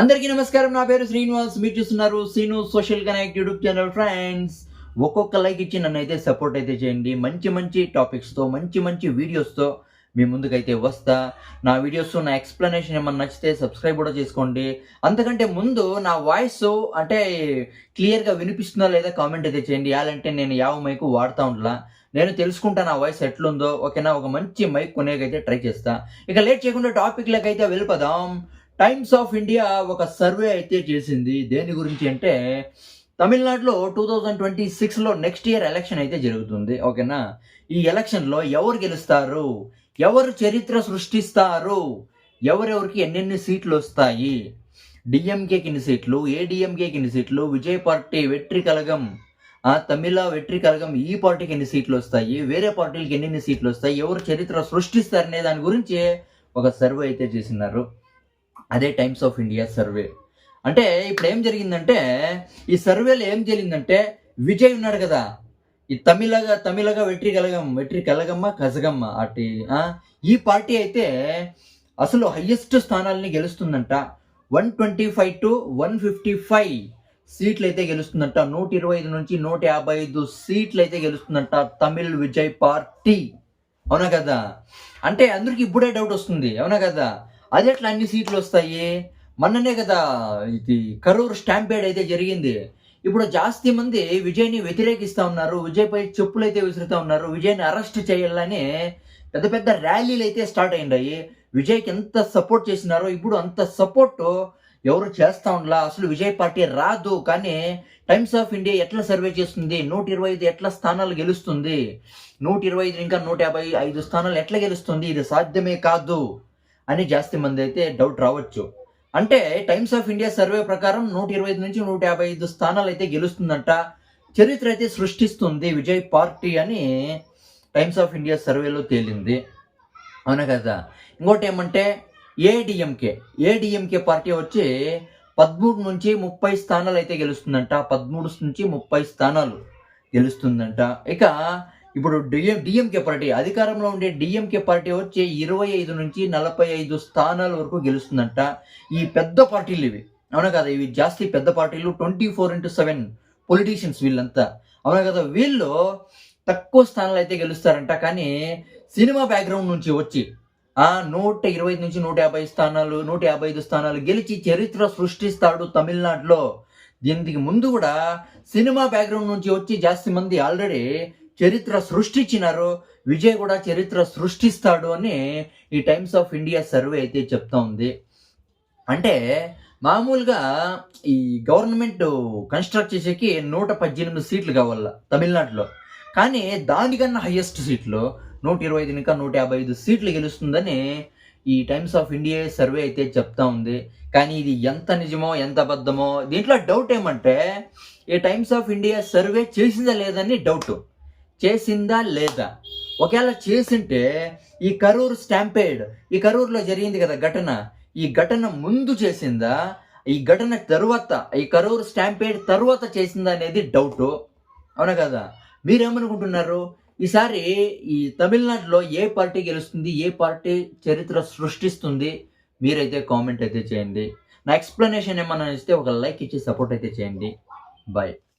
అందరికీ నమస్కారం. నా పేరు శ్రీనివాస్. మీరు చూస్తున్నారు Srinu social connect YouTube channel friends. ఒక్కొక్క లైక్ ఇచ్చి నన్ను అయితే సపోర్ట్ అయితే చేయండి. మంచి మంచి టాపిక్స్తో మంచి మంచి వీడియోస్తో మీ ముందుకైతే వస్తా. నా వీడియోస్ నా ఎక్స్ప్లెనేషన్ ఏమన్నా నచ్చితే సబ్స్క్రైబ్ కూడా చేసుకోండి. అంతకంటే ముందు నా వాయిస్ అంటే క్లియర్గా వినిపిస్తుందా లేదా కామెంట్ అయితే చేయండి. యాలంటే నేను యావ మైకు వాడుతూ ఉండలా? నేను తెలుసుకుంటా నా వాయిస్ ఎట్లుందో. ఓకేనా? ఒక మంచి మైక్ కొనేకైతే ట్రై చేస్తా. ఇక లేట్ చేయకుండా టాపిక్లకైతే అయితే వెళ్ళిపోదాం. టైమ్స్ ఆఫ్ ఇండియా ఒక సర్వే అయితే చేసింది. దేని గురించి అంటే తమిళనాడులో టూ థౌజండ్ ట్వంటీ సిక్స్లో నెక్స్ట్ ఇయర్ ఎలక్షన్ అయితే జరుగుతుంది. ఓకేనా? ఈ ఎలక్షన్లో ఎవరు గెలుస్తారు? ఎవరు చరిత్ర సృష్టిస్తారు? ఎవరెవరికి ఎన్నెన్ని సీట్లు వస్తాయి? డిఎంకే కిన్ని సీట్లు? ఏడిఎంకే కిన్ని సీట్లు? విజయ్ పార్టీ వెట్రి కలగం. ఆ తమిళ వెట్రి కలగం ఈ పార్టీకి ఎన్ని సీట్లు వస్తాయి? వేరే పార్టీలకి ఎన్నెన్ని సీట్లు వస్తాయి? ఎవరు చరిత్ర సృష్టిస్తారనే దాని గురించి ఒక సర్వే అయితే చేసినారు. అదే టైమ్స్ ఆఫ్ ఇండియా సర్వే అంటే ఇప్పుడు ఏం జరిగిందంటే ఈ సర్వేలో ఏం జరిగిందంటే విజయ్ ఉన్నాడు కదా. ఈ తమిళగా తమిళగా వెట్రి కలగం వెట్రి కలగమ్మ కజగమ్మ అటు ఈ పార్టీ అయితే అసలు హయ్యెస్ట్ స్థానాలని గెలుస్తుందంట. One twenty five to one fifty five సీట్లు అయితే గెలుస్తుందంట. నూట ఇరవై ఐదు నుంచి నూట యాభై ఐదు సీట్లు అయితే గెలుస్తుందంట తమిళ్ విజయ్ పార్టీ. అవునా కదా? అంటే అందరికి ఇప్పుడే డౌట్ వస్తుంది. అవునా కదా? అది ఎట్లా అన్ని సీట్లు వస్తాయి? మొన్ననే కదా ఇది కరూర్ స్టాంపేడ్ అయితే జరిగింది. ఇప్పుడు జాస్తి మంది విజయ్ని వ్యతిరేకిస్తా ఉన్నారు విజయ్పై చెప్పులు అయితే విసురుతా ఉన్నారు విజయ్ని అరెస్ట్ చేయాలని పెద్ద పెద్ద ర్యాలీలు అయితే స్టార్ట్ అయినాయి. విజయ్కి ఎంత సపోర్ట్ చేసినారో ఇప్పుడు అంత సపోర్ట్ ఎవరు చేస్తా ఉండలా? అసలు విజయ్ పార్టీ రాదు కానీ టైమ్స్ ఆఫ్ ఇండియా ఎట్లా సర్వే చేస్తుంది? నూట ఇరవై ఐదు ఎట్లా స్థానాలు గెలుస్తుంది? నూట ఇరవై ఐదు ఇంకా నూట యాభై ఐదు స్థానాలు ఎట్లా గెలుస్తుంది? ఇది సాధ్యమే కాదు. అని జాస్తి మంది అయితే డౌట్ రావచ్చు. అంటే టైమ్స్ ఆఫ్ ఇండియా సర్వే ప్రకారం నూట ఇరవై ఐదు నుంచి నూట యాభై ఐదు స్థానాలు అయితే గెలుస్తుందంట. చరిత్ర అయితే సృష్టిస్తుంది విజయ్ పార్టీ అని టైమ్స్ ఆఫ్ ఇండియా సర్వేలో తేలింది. అవునా కదా? ఇంకోటి ఏమంటే ఏడిఎంకే ఏడిఎంకే పార్టీ వచ్చి పదమూడు నుంచి ముప్పై స్థానాలు అయితే గెలుస్తుందంట. పదమూడు నుంచి ముప్పై స్థానాలు గెలుస్తుందంట. ఇక ఇప్పుడు డిఎం డిఎంకే పార్టీ అధికారంలో ఉండే డిఎంకే పార్టీ వచ్చి ఇరవై ఐదు నుంచి నలభై ఐదు స్థానాల వరకు గెలుస్తుందంట. ఈ పెద్ద పార్టీలు ఇవి. అవునా కదా? ఇవి జాస్తి పెద్ద పార్టీలు twenty four into seven politicians వీళ్ళంతా. అవునా కదా? వీళ్ళు తక్కువ స్థానాలు అయితే గెలుస్తారంట కానీ సినిమా బ్యాక్గ్రౌండ్ నుంచి వచ్చి ఆ నూట ఇరవై ఐదు నుంచి నూట యాభై స్థానాలు నూట యాభై ఐదు స్థానాలు గెలిచి చరిత్ర సృష్టిస్తాడు తమిళనాడులో. దీనికి ముందు కూడా సినిమా బ్యాక్గ్రౌండ్ నుంచి వచ్చి జాస్తి మంది ఆల్రెడీ చరిత్ర సృష్టించినారు విజయ్ కూడా చరిత్ర సృష్టిస్తాడు అని ఈ టైమ్స్ ఆఫ్ ఇండియా సర్వే అయితే చెప్తా ఉంది. అంటే మామూలుగా ఈ గవర్నమెంట్ కన్స్ట్రక్ట్ చేసేకి నూట పద్దెనిమిది సీట్లు కావాల తమిళనాడులో. కానీ దానికన్నా హయ్యెస్ట్ సీట్లు నూట ఇరవై ఐదు ఇంకా నూట యాభై ఐదు సీట్లు గెలుస్తుందని ఈ టైమ్స్ ఆఫ్ ఇండియా సర్వే అయితే చెప్తా ఉంది. కానీ ఇది ఎంత నిజమో ఎంత అబద్ధమో దీంట్లో డౌట్ ఏమంటే ఈ టైమ్స్ ఆఫ్ ఇండియా సర్వే చేసిందా లేదని డౌట్ చేసిందా లేదా? ఒకవేళ చేసింటే ఈ కరూరు స్టాంపేడ్ ఈ కరూర్లో జరిగింది కదా ఘటన ఈ ఘటన ముందు చేసిందా? ఈ ఘటన తరువాత ఈ కరూరు స్టాంపేడ్ తరువాత చేసిందా అనేది డౌట్ అవునా కదా? మీరేమనుకుంటున్నారు? ఈసారి ఈ తమిళనాడులో ఏ పార్టీ గెలుస్తుంది ఏ పార్టీ చరిత్ర సృష్టిస్తుంది మీరైతే కామెంట్ అయితే చేయండి. నా ఎక్స్ప్లెనేషన్ ఏమన్నా ఇస్తే ఒక లైక్ ఇచ్చి సపోర్ట్ అయితే చేయండి. బాయ్